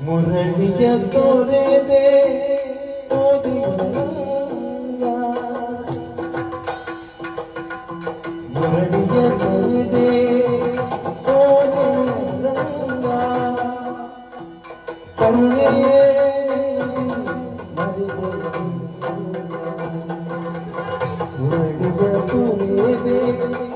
মুরলিকে তোরে দে মুরলিকে তোরে দে তোরে মুরলিকে তোরে দে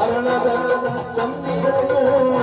அரணதர சந்திரமோ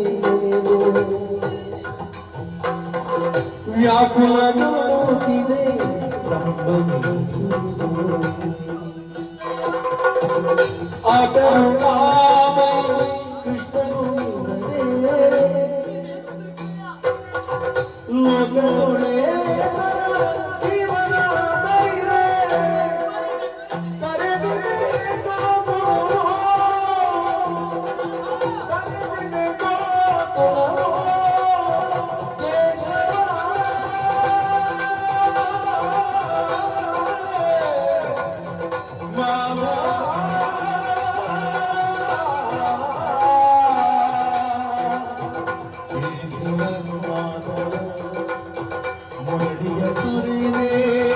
ವ್ಯಾಕುಲ ನೋಡುತ್ತಿದೆ ಅಕರುಣಾಮ ಕೃಷ್ಣನು Oh, my God.